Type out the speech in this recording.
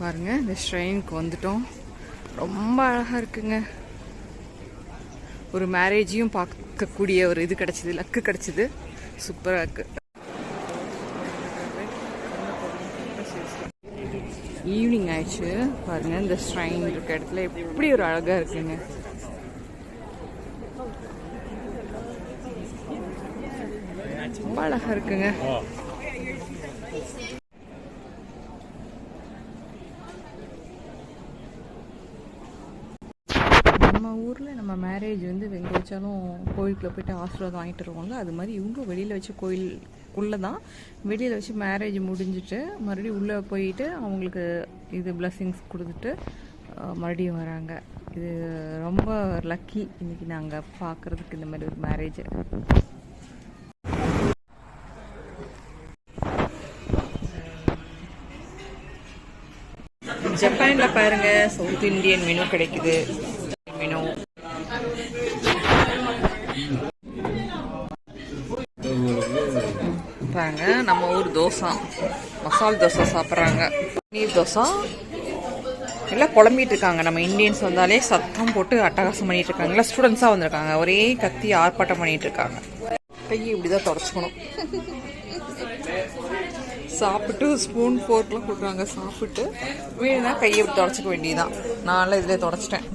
பாருங்க இந்த ஷ்ரைனுக்கு வந்துட்டோம். ரொம்ப அழகாக இருக்குங்க. ஒரு மேரேஜையும் பார்க்கக்கூடிய ஒரு இது கிடச்சிது லக்கு கிடச்சிது. சூப்பராக இருக்கு. ஈவினிங் ஆயிடுச்சு. பாருங்க இந்த ஸ்ட்ரைன் இருக்க இடத்துல எப்படி ஒரு அழகாக இருக்குங்க. ரொம்ப அழகாக இருக்குங்க. நம்ம ஊரில் நம்ம மேரேஜ் வந்து எங்கே வச்சாலும் கோயிலுக்குள்ளே போயிட்டு ஆசீர்வாதம் வாங்கிட்டு வருவாங்க அது மாதிரி இவங்க வெளியில் வச்சு கோயிலுக்குள்ளே தான் வெளியில் வச்சு மேரேஜ் முடிஞ்சிட்டு மறுபடியும் உள்ளே போயிட்டு அவங்களுக்கு இது பிளஸ்ஸிங்ஸ் கொடுத்துட்டு மறுபடியும் வராங்க. இது ரொம்ப லக்கி இன்னைக்கு நாங்கள் பார்க்குறதுக்கு இந்த மாதிரி ஒரு மேரேஜ் ஜப்பானில் பாருங்க சவுத் இந்தியன் மெனு கிடைக்குது. சாப்பிட்றாங்க. நம்ம ஊர் தோசை. மசால் தோசை சாப்பிட்றாங்க. பன்னீர் தோசை. எல்லாம் குழம்பிட்டு இருக்காங்க. நம்ம இந்தியன்ஸ் வந்தாலே சத்தம் போட்டு அட்டகாசம் பண்ணிட்டு இருக்காங்க. எல்லாம் ஸ்டூடெண்ட்ஸாக வந்திருக்காங்க. ஒரே கத்தி ஆர்ப்பாட்டம் பண்ணிட்டு இருக்காங்க. கையை இப்படி தான் தொடச்சிக்கணும். சாப்பிட்டு ஸ்பூன் ஃபோர்க்லாம் கொடுக்குறாங்க. சாப்பிட்டு வேணும்னா கையை இப்படி தொடச்சிக்க வேண்டியதுதான். நான்லாம் இதில் தொடச்சிட்டேன்.